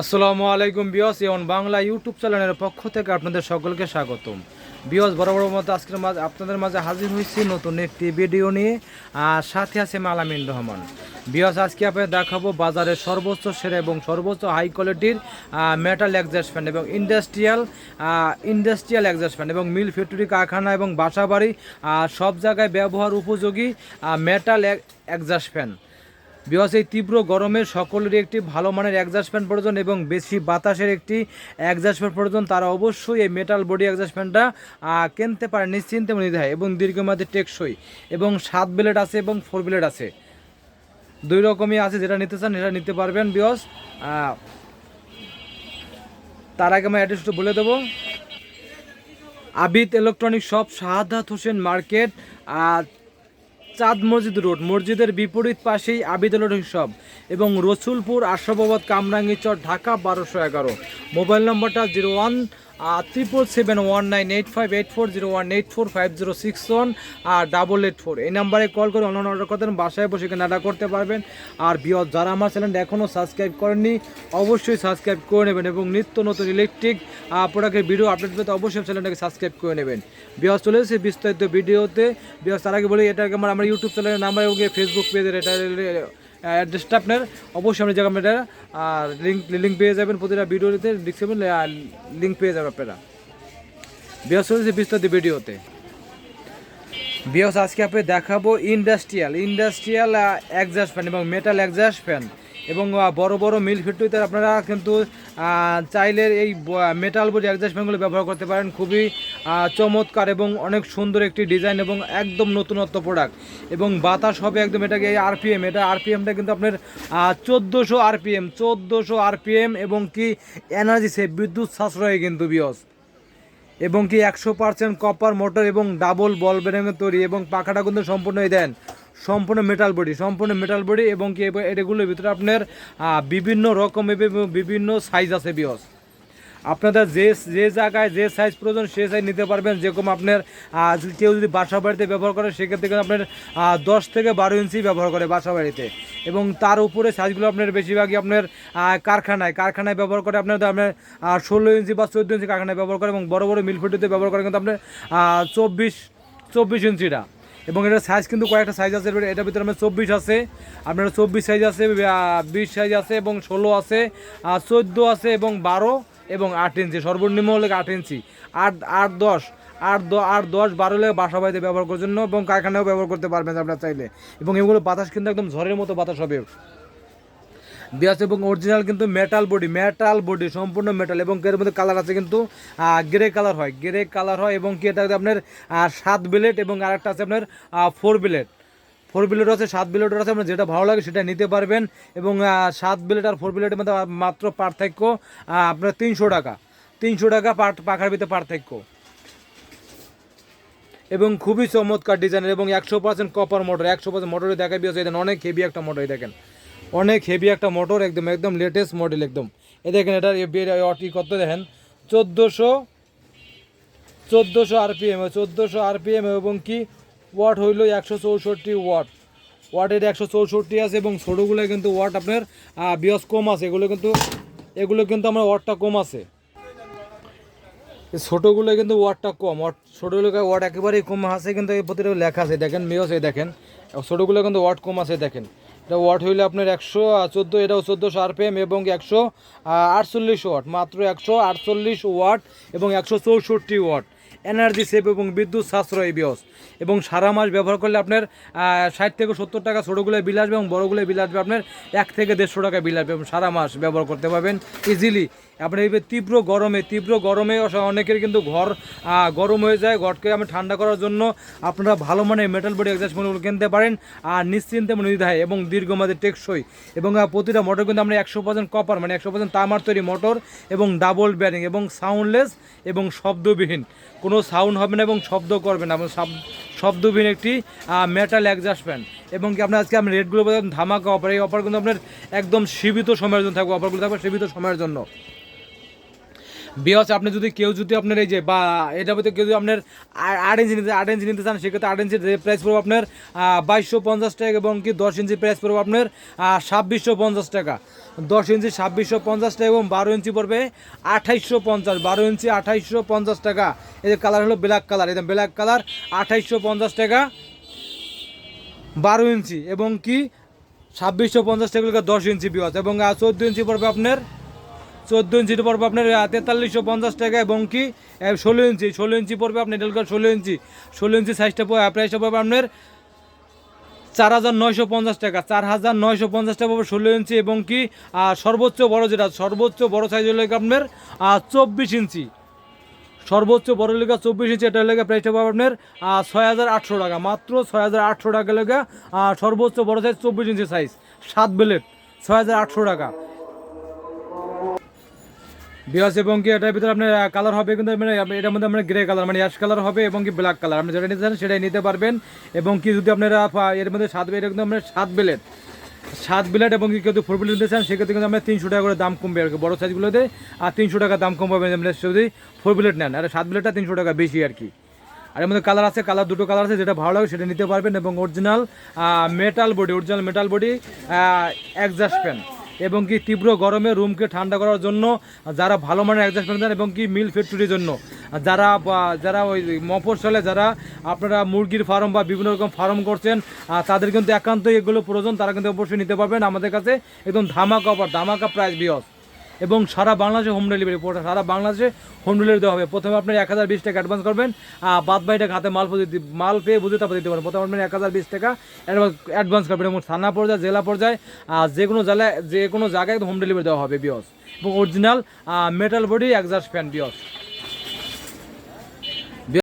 আসসালামু আলাইকুম বিয়স এমন বাংলা ইউটিউব চ্যানেলের পক্ষ থেকে আপনাদের সকলকে স্বাগতম। বিয়স, বড় বড় মতো আজকের মাঝে আপনাদের মাঝে হাজির হয়েছি নতুন একটি ভিডিও নিয়ে, আর সাথে আছে মালামিন রহমান। বিয়স, আজকে আপনাদের দেখাবো বাজারের সর্বোচ্চ সেরা এবং সর্বোচ্চ হাই কোয়ালিটির মেটাল এক্সাস্ট ফ্যান এবং ইন্ডাস্ট্রিয়াল ইন্ডাস্ট্রিয়াল এক্সাস্ট ফ্যান এবং মিল ফ্যাক্টরি কারখানা এবং বাসাবাড়ি সব জায়গায় ব্যবহার উপযোগী মেটাল এক্সাস্ট ফ্যান বিকজ এই তীব্র গরমে সকলেরই একটি ভালো মানের অ্যাডজাস্ট ফ্যান প্রয়োজন এবং বেশি বাতাসের একটি অ্যাডজাস্ট ফ্যান প্রয়োজন, তারা অবশ্যই এই মেটাল বডি অ্যাডজাস্ট ফ্যানটা কিনতে পারে নিশ্চিন্তে নির্ধায় এবং দীর্ঘমেয়াদী টেকসই এবং সাত ব্লেড আছে এবং ফোর ব্লেড আছে। দুই রকমই আছে, যেটা নিতে চান সেটা নিতে পারবেন বিকজ তার আগে আমি অ্যাড্রেসটা বলে দেবো। Abid electronic shop Shahadat Hossain market আর চাঁদ মসজিদ রোড মসজিদের বিপরীত পাশেই আবিদুল শপ এবং রসুলপুর আশরাফাবাদ কামরাঙ্গি চর ঢাকা বারোশো এগারো। মোবাইল নম্বরটা zero one triple seven one nine eight five eight four zero one eight four five zero six one আর ডাবল এইট ফোর এই নাম্বারে কল করে অনলাইন অর্ডার করতেন বাসায় বসে কেনাটা করতে পারবেন। আর বিয়দ যারা আমার চ্যানেলটা এখনও সাবস্ক্রাইব করেননি, অবশ্যই সাবস্ক্রাইব করে নেবেন এবং নিত্য নতুন ইলেকট্রিক প্রোডাক্টের ভিডিও আপডেট পেতে অবশ্যই চ্যানেলটাকে সাবস্ক্রাইব করে নেবেন। বিয়স চলে এসেছে বিস্তারিত ভিডিওতে বিয়স তার আগে বলি এটাকে আমার আমার ইউটিউব চ্যানেলের নাম্বার এবং ফেসবুক পেজের এটা অ্যাড্রেসটা আপনার অবশ্যই আপনি জায়গা আপনারা আর লিঙ্ক লিঙ্ক পেয়ে যাবেন প্রতিটা ভিডিওতে ডিসক্রিপশন লিঙ্ক পেয়ে যাবেন আপনারা। বিহস হয়েছে বিস্তারিত ভিডিওতে। বিহস আজকে আপনি দেখাবো ইন্ডাস্ট্রিয়াল ইন্ডাস্ট্রিয়াল অ্যাডজাস্ট ফ্যান এবং মেটাল অ্যাডজাস্ট ফ্যান এবং বড় বড় মিল ফ্যাক্টরিতে আপনারা কিন্তু চাইলে এই মেটাল বডি এক্সাস্ট ফ্যানগুলো ব্যবহার করতে পারেন। খুবই চমৎকার এবং অনেক সুন্দর একটি ডিজাইন এবং একদম নতুনত্ব প্রোডাক্ট এবং বাতাস হবে একদম এটাকে এই আরপিএম এটা আরপিএমটা কিন্তু আপনার চোদ্দোশো আরপিএম চোদ্দোশো আরপিএম এবং কি এনার্জি সেভ বিদ্যুৎ সাশ্রয় কিন্তু বিয়স। এবং কি একশো পার্সেন্ট কপার মোটর এবং ডাবল বল বেরিংয়ের তৈরি এবং পাখাটা কিন্তু সম্পূর্ণই দেন। সম্পূর্ণ মেটাল বডি সম্পূর্ণ মেটাল বডি এবং কি এগুলোর ভিতরে আপনার বিভিন্ন রকম বিভিন্ন সাইজ আছে বিয়স আপনাদের যে যে জায়গায় যে সাইজ প্রয়োজন সে সাইজ নিতে পারবেন। যেরকম আপনার কেউ যদি বাসা বাড়িতে ব্যবহার করে, সেক্ষেত্রে কিন্তু আপনার দশ থেকে বারো ইঞ্চি ব্যবহার করে বাসা বাড়িতে। এবং তার উপরে সাইজগুলো আপনার বেশিরভাগই আপনার কারখানায়। কারখানায় ব্যবহার করে আপনার আপনার ষোলো ইঞ্চি বা চোদ্দ ইঞ্চি কারখানায় ব্যবহার করে এবং বড় বড় মিল ফেটিতে ব্যবহার করে কিন্তু আপনার চব্বিশ চব্বিশ ইঞ্চিটা এবং এটার সাইজ কিন্তু কয়েকটা সাইজ আছে এটার ভিতরে আমার চব্বিশ আছে, আপনার চব্বিশ সাইজ আছে বিশ সাইজ আছে এবং ষোলো আছে চোদ্দ আছে এবং বারো এবং আট ইঞ্চি সর্বনিম্ন হলে আট ইঞ্চি আট আট দশ, আট আট দশ, বারো হলে বাসা বাড়িতে ব্যবহার করার জন্য এবং কারখানাও ব্যবহার করতে পারবেন আপনার চাইলে। এবং এগুলো বাতাস কিন্তু একদম ঝড়ের মতো বাতাস হবে। বিয়াস এবং অরিজিনাল কিন্তু মেটাল বডি মেটাল বডি সম্পূর্ণ মেটাল এবং এর মধ্যে কালার আছে কিন্তু গ্রে কালার হয় গ্রে কালার হয় এবং কি এটা আপনার সাত ব্লেড এবং আরেকটা আছে আপনার ফোর ব্লেড ফোর ব্লেড আছে, সাত ব্লেড আছে, আপনার যেটা ভালো লাগে সেটা নিতে পারবেন এবং সাত ব্লেড আর ফোর ব্লেডের মধ্যে মাত্র পার্থক্য আপনার তিনশো টাকা। তিনশো টাকা পাখার ভিতরে পার্থক্য। এবং খুবই চমৎকার ডিজাইনের এবং একশো পার্সেন্ট কপার মোটর একশো পার্সেন্ট মোটরে দেখা দেখেন অনেক হেভি একটা মোটর দেখেন। অনেক হেভি একটা মোটর একদম একদম লেটেস্ট মডেল একদম। এ দেখেন, এটার অটি কত দেখেন? চোদ্দোশো চোদ্দোশো আরপিএম চোদ্দোশো আরপিএম এবং কি? ওয়াট হইল একশো চৌষট্টি ওয়াট ওয়াটের একশো চৌষট্টি আছে এবং ছোটোগুলো কিন্তু ওয়াট আপনার বিয়স কম আছে। এগুলো কিন্তু এগুলো কিন্তু আমার ওয়াটটা কম আছে। ছোটোগুলো কিন্তু ওয়াটটা কম। ওয়াট ছোটোগুলো ওয়াট একেবারেই কম আছে, কিন্তু এই প্রতিটা লেখা আছে। দেখেন মেয়স এই দেখেন। ছোটোগুলো কিন্তু ওয়াট কম আছে, দেখেন। এটা ওয়াট হইলে আপনার একশো চোদ্দ, এটাও চোদ্দোশো আরপিএম এবং একশো আটচল্লিশ ওয়াট মাত্র একশো, আটচল্লিশ ওয়াট এবং একশো চৌষট্টি ওয়াট এনার্জি সেভ এবং বিদ্যুৎ সাশ্রয় বিয়স। এবং সারা মাস ব্যবহার করলে আপনার ষাট থেকে সত্তর টাকা ছোটোগুলো বিল আসবে এবং বড়োগুলো বিল আসবে আপনার এক থেকে দেড়শো টাকা বিল আসবে এবং সারা মাস ব্যবহার করতে পারবেন ইজিলি আপনার এই যে তীব্র গরমে তীব্র গরমে অনেকের কিন্তু ঘর গরম হয়ে যায়। ঘরকে আমি ঠান্ডা করার জন্য আপনারা ভালো মানের মেটাল বডি এক্সাস্ট ফোনগুলো কিনতে পারেন আর নিশ্চিন্তে মনে নির্ধায় এবং দীর্ঘমেয়াদী টেকসই। এবং প্রতিটা মোটর কিন্তু আমরা একশো পার্সেন্ট কপার মানে একশো পার্সেন্ট তামার তৈরি মোটর এবং ডাবল ব্যারিং এবং সাউন্ডলেস এবং শব্দবিহীন। কোনো সাউন্ড হবে না এবং শব্দ করবে না, এবং শব- শব্দবিহীন একটি মেটাল এক্সাস্ট ফ্যান এবং কি আপনার আজকে আমি রেটগুলো ধামাকা অফার এই অফার কিন্তু আপনার একদম সীমিত সময়ের জন্য থাকবে অফারগুলো থাকবে সীমিত সময়ের জন্য। বিয়স আপনি যদি কেউ যদি আপনার এই যে, বা এটা মধ্যে কেউ যদি আপনার আট ইঞ্চি নিতে আট ইঞ্চি নিতে চান, সেক্ষেত্রে আট ইঞ্চির প্রাইস পড়বে আপনার বাইশশো পঞ্চাশ টাকা এবং কি দশ ইঞ্চি প্রাইস পড়বে আপনার ছাব্বিশশো পঞ্চাশ টাকা। দশ ইঞ্চি ছাব্বিশশো পঞ্চাশ টাকা এবং বারো ইঞ্চি পড়বে আঠাইশশো পঞ্চাশ, বারো ইঞ্চি আঠাইশশো পঞ্চাশ টাকা। যে কালার হলো ব্ল্যাক কালার এটা ব্ল্যাক কালার আঠাইশশো পঞ্চাশ টাকা, বারো ইঞ্চি এবং কি ছাব্বিশশো পঞ্চাশ টাকা দশ ইঞ্চি বিওয়াজ এবং চোদ্দ ইঞ্চি পড়বে আপনার চোদ্দ ইঞ্চি পড়বে আপনার তেতাল্লিশশো পঞ্চাশ টাকা এবং কি ষোলো ইঞ্চি ষোলো ইঞ্চি পড়বে আপনার এটার ষোলো ইঞ্চি। ষোলো ইঞ্চি সাইজটা প্রাইসটা পড়বে আপনার চার হাজার নয়শো পঞ্চাশ টাকা। চার হাজার নয়শো পঞ্চাশ টাকা পাবে ষোলো ইঞ্চি এবং কি আহ, সর্বোচ্চ বড় যেটা সর্বোচ্চ বড় সাইজ হলো গিয়ে আপনার চব্বিশ ইঞ্চি। সর্বোচ্চ বড় লেগা চব্বিশ ইঞ্চি এটা লেগে প্রাইসটা পাবে আপনার ছয় হাজার আটশো টাকা। মাত্র ছয় হাজার আটশো টাকা লেগে সর্বোচ্চ বড় সাইজ চব্বিশ ইঞ্চি সাইজ সাত বেলেট ছয় হাজার আটশো টাকা। বিয়াস এবং কি এটার ভিতরে আপনার কালার হবে কিন্তু মানে এটার মধ্যে আপনার গ্রে কালার মানে অ্যাশ কালার হবে এবং কি ব্ল্যাক কালার আপনি যেটা নিতে চান সেটাই নিতে পারবেন। এবং কি যদি আপনারা এর মধ্যে সাত, এটা কিন্তু আপনার সাত বেলেট সাত বিলেট এবং কি কেউ ফোর বিলেট নিতে চান, সেক্ষেত্রে কিন্তু আপনার তিনশো টাকা করে দাম কমবে আর কি, বড়ো সাইজগুলোতে আর তিনশো টাকা দাম কম পাবেন আপনার যদি ফোর বিলেট নেন। আর সাত বিলেটটা তিনশো টাকা বেশি আর কি। আর এর মধ্যে কালার আছে কালার দুটো কালার আছে, যেটা ভালো লাগে সেটা নিতে পারবেন। এবং original metal body original metal body exhaust fan এবং কি তীব্র গরমে রুমকে ঠান্ডা করার জন্য যারা ভালো মানের অ্যাডজাস্টমেন্ট দেন এবং কি মিল ফ্যাক্টরির জন্য। যারা যারা ওই মফসলে যারা আপনারা মুরগির ফার্ম বা বিভিন্ন রকম ফার্ম করছেন তাদের কিন্তু একান্তই এগুলো প্রয়োজন, তারা কিন্তু অবশ্যই নিতে পারবেন। আমাদের কাছে একদম ধামাকা অফার ধামাকা প্রাইস বিয়স। এবং সারা বাংলাদেশে হোম ডেলিভারি পুরোটা সারা বাংলাদেশে হোম ডেলিভারি দেওয়া হবে। প্রথমে আপনি এক হাজার বিশ টাকা অ্যাডভান্স করবেন বাদ বাকিটা হাতে মাল মাল পেয়ে বুঝে তারপর দিতে পারেন প্রথমে আপনি এক হাজার বিশ টাকা অ্যাডভান্স করবেন এবং থানা পর্যায়ে, জেলা পর্যায়ে, আর যে কোনো জেলায়, যে কোনো জায়গায় হোম ডেলিভারি দেওয়া হবে বিয়স। এবং original metal body exhaust fan বিয়স।